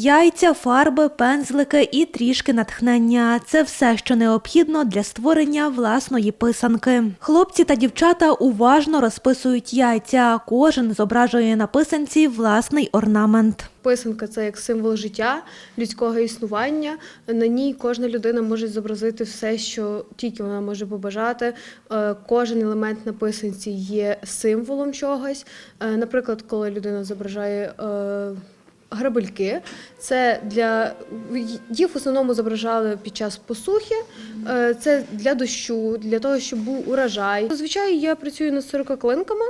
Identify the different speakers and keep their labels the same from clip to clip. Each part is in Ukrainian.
Speaker 1: Яйця, фарби, пензлики і трішки натхнення це все, що необхідно для створення власної писанки. Хлопці та дівчата уважно розписують яйця. Кожен зображує на писанці власний орнамент.
Speaker 2: Писанка це як символ життя, людського існування. На ній кожна людина може зобразити все, що тільки вона може побажати. Е, Кожен елемент на писанці є символом чогось. Е, Наприклад, коли людина зображає е, грабельки, це для їх в основному зображали під час посухи. Е, Це для дощу, для того, щоб був урожай. Зазвичай я працюю над 40 клинками.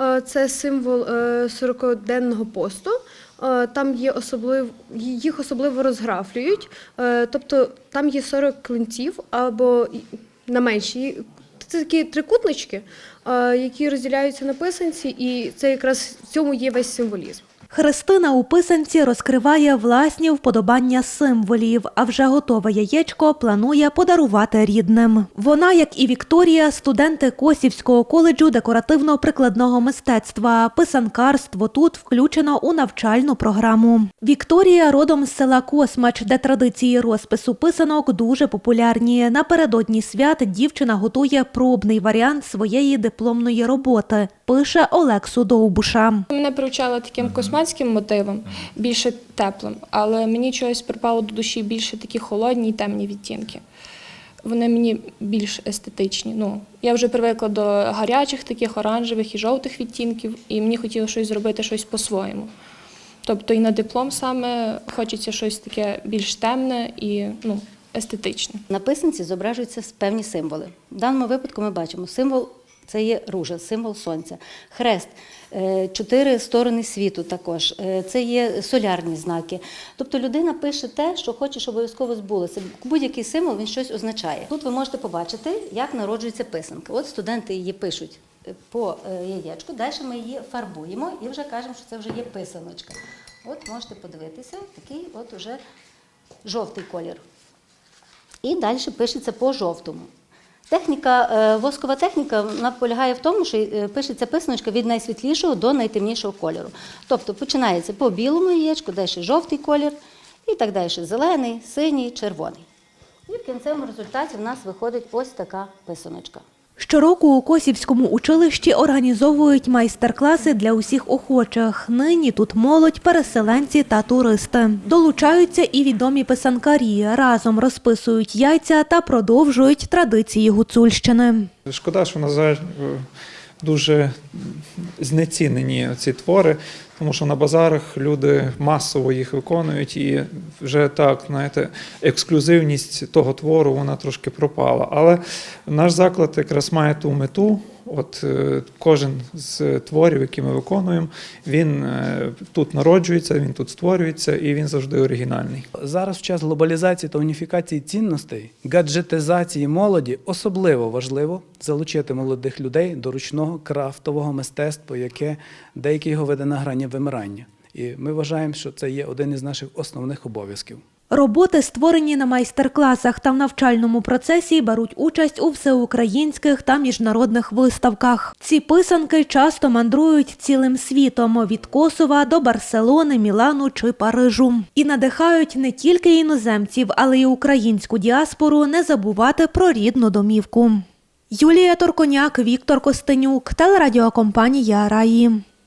Speaker 2: Е, Це символ е, 40-денного посту. Там є особлив, їх особливо розграфлюють. Тобто там є 40 клинців або на менші. Це такі трикутнички, які розділяються на писанці, і це якраз в цьому є весь символізм.
Speaker 1: Христина у писанці розкриває власні вподобання символів, а вже готове яєчко планує подарувати рідним. Вона, як і Вікторія, студенти Косівського коледжу декоративно-прикладного мистецтва. Писанкарство тут включено у навчальну програму. Вікторія родом з села Космач, де традиції розпису писанок дуже популярні. Напередодні свят дівчина готує пробний варіант своєї дипломної роботи. Пише Олексу Довбуша.
Speaker 3: Мене привчали таким косматським мотивом, більше теплим, але мені чогось припало до душі більше такі холодні і темні відтінки. Вони мені більш естетичні. Ну, я вже привикла до гарячих, таких оранжевих і жовтих відтінків, і мені хотілося щось зробити щось по-своєму. Тобто і на диплом саме хочеться щось таке більш темне і ну, естетичне.
Speaker 4: На писанці зображуються певні символи. В даному випадку ми бачимо символ це є ружа, символ сонця, хрест, е, чотири сторони світу також. е, Це є солярні знаки. Тобто людина пише те, що хоче, щоб обов'язково збулося. Будь-який символ він щось означає. Тут ви можете побачити, як народжується писанка. От студенти її пишуть е, по яєчку, далі ми її фарбуємо і вже кажемо, що це вже є писаночка. От можете подивитися, такий от уже жовтий колір. І далі пишеться по жовтому. Техніка, е, воскова техніка вона полягає в тому, що е, пишеться писаночка від найсвітлішого до найтемнішого кольору. Тобто починається по білому яєчку, далі жовтий колір, і так далі зелений, синій, червоний. І в кінцевому результаті в нас виходить ось така писаночка.
Speaker 1: Щороку у Косівському училищі організовують майстер-класи для усіх охочих. Нині тут молодь, переселенці та туристи. Долучаються і відомі писанкарі. Разом розписують яйця та продовжують традиції гуцульщини.
Speaker 5: Шкода, що, на жаль, дуже знецінені ці твори, тому що на базарах люди масово їх виконують, і вже так, знаєте, ексклюзивність того твору вона трошки пропала. Але наш заклад якраз має ту мету. От е, кожен з творів, які ми виконуємо, він е, тут народжується, він тут створюється і він завжди оригінальний.
Speaker 6: Зараз в час глобалізації та уніфікації цінностей, гаджетизації молоді особливо важливо залучити молодих людей до ручного крафтового мистецтва, яке деякі його веде на грані вимирання. І ми вважаємо, що це є один із наших основних обов'язків.
Speaker 1: Роботи, створені на майстер-класах та в навчальному процесі, беруть участь у всеукраїнських та міжнародних виставках. Ці писанки часто мандрують цілим світом від Косова до Барселони, Мілану чи Парижу. І надихають не тільки іноземців, але й українську діаспору не забувати про рідну домівку. Юлія Торконяк, Віктор Костенюк, телерадіокомпанія Раї.